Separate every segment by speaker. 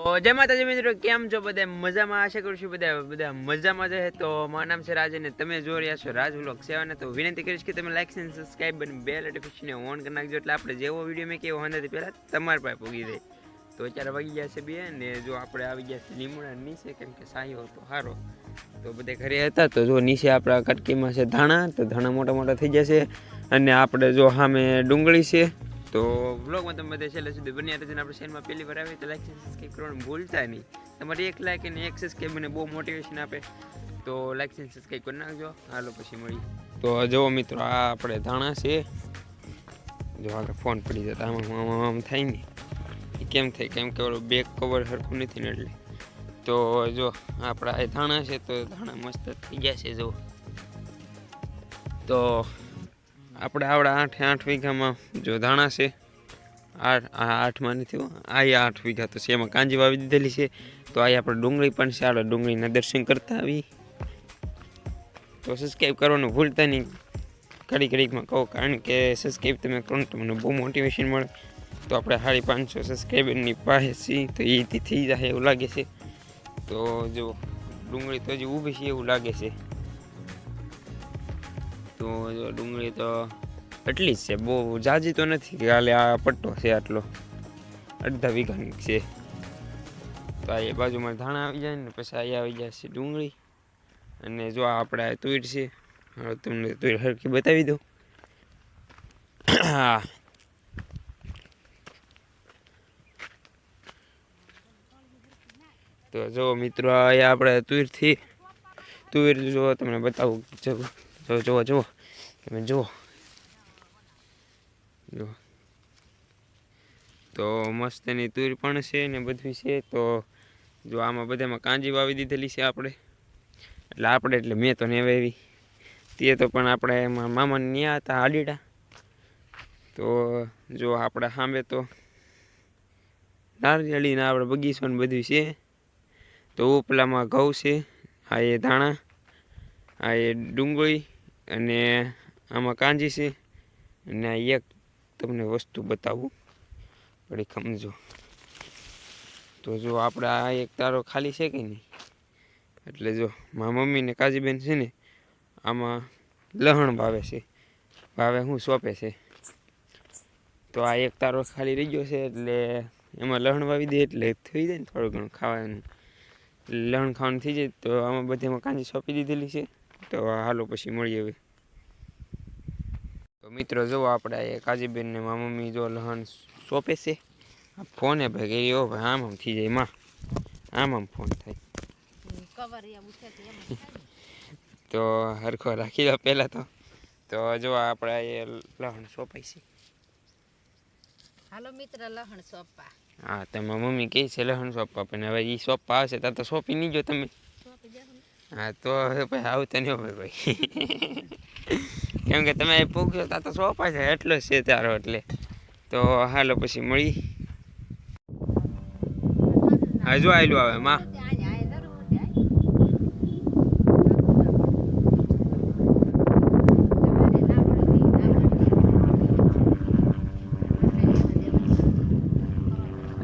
Speaker 1: જય માતાજી મિત્રો, કેમ છો બધા? મજામાં? આશા કરું છું બધા બધા મજામાં છે તો મારું નામ છે રાજ અને તમે જોઈ રહ્યા છો રાજ વ્લોગ સેવાને. તો વિનંતી કરીશ કે તમે લાઈક અને સબસ્ક્રાઈબ અને બે નોટિફિકેશનને ઓન કરી નાખજો. એટલે આપણે જેવો વીડિયો મેં કેવો હંદાથી પહેલાં તમારા પાસે પૂગી જાય. તો અત્યારે વાગી ગયા છે બે ને જો આપણે આવી ગયા છે લીમડા નીચે, કેમ કે સાહીઓ તો સારો તો બધે ઘરે હતા તો જો નીચે આપણા કટકીમાં છે ધાણા, તો ધાણા મોટા મોટા થઈ જશે. અને આપણે જો સામે ડુંગળી છે તો વ્લોગમાં તમે બધા છેલ્લે સુધી બન્યા હતા આપણે ચેનલમાં પહેલી વાર આવે તો લાઈક સબસ્ક્રાઈબ કરવાનું ભૂલતા નહીં. તમારી એક લાઈક અને એક સબસ્ક્રાઈબ મને બહુ મોટિવેશન આપે. તો લાઈક અને સબસ્ક્રાઈબ કરી નાખજો. હાલો પછી મળી તો જુઓ મિત્રો, આ આપણે ધાણા છે. જો આગળ ફોન પડી જતા, આમાં આમાં, આમ થાય ને. એ કેમ થાય? કેમ કે બેક કવર સરખું નથી ને એટલે. તો જો, આપણા એ ધાણા છે તો ધાણા મસ્ત થઈ ગયા છે જો તો આપણે આવડા આઠે આઠ વીઘામાં જો ધાણા છે, આઠ, આ આઠમાં નથી. આ આઠ વીઘા તો છે, એમાં કાંજી વાવી દીધેલી છે, તો આ આપણે ડુંગળી પણ છે આપણે ડુંગળીના દર્શન કરતા આવી તો સબસ્ક્રાઈબ કરવાનું ભૂલતા નહીં. ઘડી ઘડીકમાં કહો, કારણ કે સબસ્ક્રાઈબ તમે કરો તો મને બહુ મોટિવેશન મળે. તો આપણે સાડી પાંચસો સબસ્ક્રાઈબરની પાસે છીએ, તો એથી થઈ જાય એવું લાગે છે. તો જો ડુંગળી તો હજી ઊભી છે એવું લાગે છે. તો ડુંગળી તો એટલી જ છે, બહુ જાજી તો નથી કે હાલે આ પટ્ટો છે આટલો. અડધા વીઘાની છે. તો આ બાજુમાં ધાણા આવી જાય ને પછી અહીંયા આવી જાય છે ડુંગળી. અને જો આપણે આ તુર છે, હવે તમને તુર સરખી બતાવી દઉં. હા. તો જો મિત્રો, અહીંયા આપણે તુરથી તુર જો તમને બતાવું જો જો જુઓ જુઓ તમે જુઓ જો તો મસ્ત એની તુર પણ છે ને બધું છે. તો જો આમાં બધામાં કાંજી વાવી દીધેલી છે આપણે. એટલે આપણે, એટલે મેં તો ને વાવી. તે તો પણ આપણે એમાં મામાને ન્યા હતા હાડીડા તો જો આપણે સામે તો નારિયેળીના આપણે બગીચો ને બધું છે. તો ઉપલામાં ઘઉં છે. આ એ ધાણા. આ એ ડુંગળી. અને આમાં કાંજી છે અને આ એક તમને વસ્તુ બતાવું. પડે સમજો. તો જો આપણે આ એક તારો ખાલી છે કે નહીં? એટલે જો મારા મમ્મી ને કાજીબેન છે ને, આમાં લહણ ભાવે છે. ભાવે હું સોંપે છે. તો આ એક તારો ખાલી રહી ગયો છે એટલે એમાં લહણ વાવી દે એટલે થઈ જાય ને થોડું ઘણું ખાવાનું. લહણ ખાવાનું થઈ જાય તો આમાં બધી એમાં કાંજી સોંપી દીધેલી છે. તો હાલો પછી મળીએ હવે. તો મિત્રો જો આપણે એ કાજીબેન મા મમ્મી જો લહણ સોંપે છે. ફોને ભાઈ એવો ભાઈ આમ આમ થઈ જાય માં આમ આમ ફોન થાય.
Speaker 2: કે.
Speaker 1: તો હરખો રાખી દો પહેલાં તો. તો જો આપણે એ લહણ સોંપાય છે.
Speaker 2: હાલો મિત્ર લહણ સોંપા.
Speaker 1: હા તમારા મમ્મી કહે છે લહણ સોંપવા પણ હવે એ સોંપવા આવશે ત્યાં તો સોંપી નહીં જો તમે.
Speaker 2: સોંપી.
Speaker 1: હા, તો ભાઈ તો નહીં હોય ભાઈ. કેમ કે તમે પૂગ્યો તા તો સોંપાય છે, એટલો જ છે તારો એટલે. તો હાલો પછી મળી. હજુ આવેલું આવે, માં.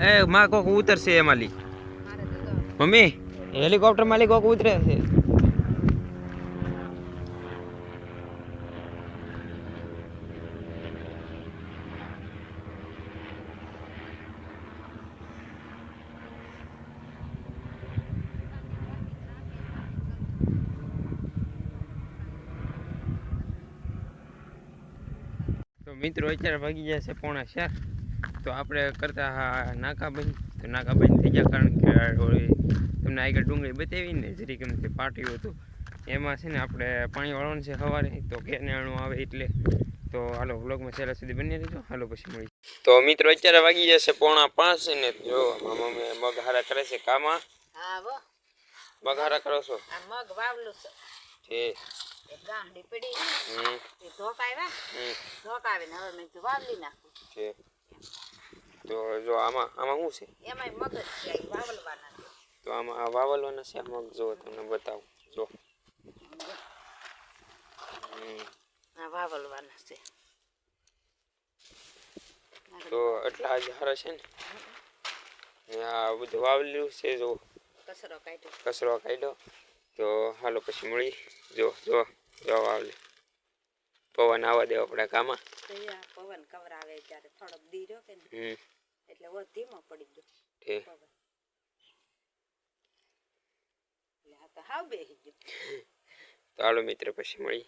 Speaker 1: એ, માં કોક ઉતરશે એમાં લી. મમ્મી? હેલિકોપ્ટર માલિક કોક ઉતરે છે. મિત્રો અત્યારે ભાગી છે પોણા ચાર. તો આપણે કરતા હા નાકાબંધ. તો નાકાબંધ થઈ ગયા કારણ કે તમને આગળ ડુંગળી બતાવી ને જરી કેમ તે પાટિયું હતું. એમાં છે ને આપણે પાણી વાળવાનું છે સવારે તો કેનાણું આવે એટલે. તો હાલો વ્લોગમાં છેલ્લા સુધી બની રહેજો. હાલો પછી મળી તો મિત્રો અત્યારે વાગી જશે પોણા પાંચ ને જો મમ્મી મેં મગ હારા કરે છે કામાં.
Speaker 2: હા વો.
Speaker 1: મગ હારા કરો છો?
Speaker 2: મગ વાવલું છે.
Speaker 1: છે
Speaker 2: એક પડી
Speaker 1: હમ.
Speaker 2: ધોક આવ્યા
Speaker 1: હમ.
Speaker 2: ધોકાવીને હવે મેં વાવલી નાખું.
Speaker 1: છે તો જો આમાં આમાં શું છે?
Speaker 2: એમાંય મગજ વાવલવાના
Speaker 1: તો આમાં આ વાવલવાના છે મગ જો તમને બતાવું. જો.
Speaker 2: આ વાવલવાના છે.
Speaker 1: તો એટલા હારા છે ને? આ બધું વાવલ્યું છે જો.
Speaker 2: કચરો કાઢ્યો.
Speaker 1: કચરો કાઢ્યો. તો હાલો પછી મળી જો જો જો વાવલી. પવન આવવા દેવા પડે કામાં.
Speaker 2: પવન કવરાવે ત્યારે થોડોક દીર્યો કે એટલે વો ધીમો પડી ગયો.
Speaker 1: ઠીક
Speaker 2: એટલે આ તો હાવ બેસી
Speaker 1: મિત્ર પછી મળી